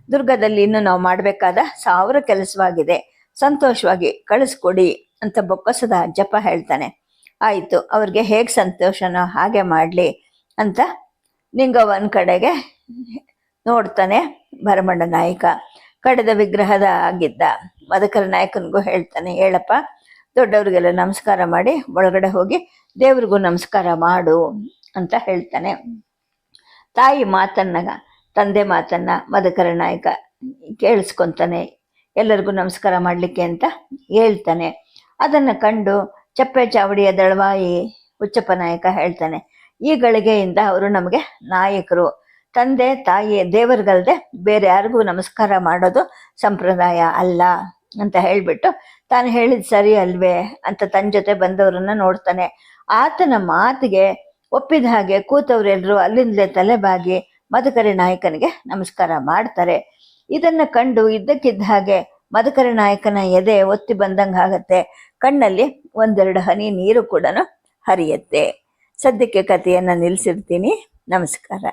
ದುರ್ಗದಲ್ಲಿ ಇನ್ನು ನಾವು ಮಾಡಬೇಕಾದ ಸಾವಿರ ಕೆಲಸವಾಗಿದೆ. ಸಂತೋಷವಾಗಿ ಕಳಿಸ್ಕೊಡಿ ಅಂತ ಬೊಕ್ಕಸದ ಅಜ್ಜಪ್ಪ ಹೇಳ್ತಾನೆ. ಆಯಿತು, ಅವ್ರಿಗೆ ಹೇಗೆ ಸಂತೋಷನೋ ಹಾಗೆ ಮಾಡಲಿ ಅಂತ ನಿಂಗ ಒಂದು ಕಡೆಗೆ ನೋಡ್ತಾನೆ ಭರಮಣ್ಣ ನಾಯಕ. ಕಡೆದ ವಿಗ್ರಹದ ಆಗಿದ್ದ ಮದಕರ ನಾಯಕನಿಗೂ ಹೇಳ್ತಾನೆ, ಹೇಳಪ್ಪ ದೊಡ್ಡವ್ರಿಗೆಲ್ಲ ನಮಸ್ಕಾರ ಮಾಡಿ ಒಳಗಡೆ ಹೋಗಿ ದೇವ್ರಿಗೂ ನಮಸ್ಕಾರ ಮಾಡು ಅಂತ ಹೇಳ್ತಾನೆ. ತಾಯಿ ಮಾತನ್ನ ತಂದೆ ಮಾತನ್ನ ಮದಕರ ನಾಯಕ ಕೇಳಿಸ್ಕೊತಾನೆ, ಎಲ್ಲರಿಗೂ ನಮಸ್ಕಾರ ಮಾಡಲಿಕ್ಕೆ ಅಂತ ಹೇಳ್ತಾನೆ. ಅದನ್ನು ಕಂಡು ಚಪ್ಪೆ ಚಾವಡಿಯ ದಳವಾಯಿ ಹುಚ್ಚಪ್ಪ ನಾಯಕ ಹೇಳ್ತಾನೆ, ಈ ಗಳಿಗೆಯಿಂದ ಅವರು ನಮಗೆ ನಾಯಕರು. ತಂದೆ, ತಾಯಿ ದೇವರಿಗಲ್ಲದೆ ಬೇರೆ ಯಾರಿಗೂ ನಮಸ್ಕಾರ ಮಾಡೋದು ಸಂಪ್ರದಾಯ ಅಲ್ಲ ಅಂತ ಹೇಳಿಬಿಟ್ಟು ತಾನು ಹೇಳಿದ ಸರಿ ಅಲ್ವೇ ಅಂತ ತನ್ನ ಜೊತೆ ಬಂದವರನ್ನ ನೋಡ್ತಾನೆ. ಆತನ ಮಾತಿಗೆ ಒಪ್ಪಿದ ಹಾಗೆ ಕೂತವರೆಲ್ಲರೂ ಅಲ್ಲಿಂದಲೇ ತಲೆಬಾಗಿ ಮಧುಕರಿ ನಾಯಕನಿಗೆ ನಮಸ್ಕಾರ ಮಾಡ್ತಾರೆ. ಇದನ್ನ ಕಂಡು ಇದ್ದಕ್ಕಿದ್ದ ಹಾಗೆ ಮಧುಕರಿ ನಾಯಕನ ಎದೆ ಒತ್ತಿ ಬಂದಂಗೆ ಆಗತ್ತೆ. ಕಣ್ಣಲ್ಲಿ ಒಂದೆರಡು ಹನಿ ನೀರು ಕೂಡ ಹರಿಯತ್ತೆ. ಸದ್ಯಕ್ಕೆ ಕಥೆಯನ್ನು ನಿಲ್ಲಿಸಿರ್ತೀನಿ ನಮಸ್ಕಾರ.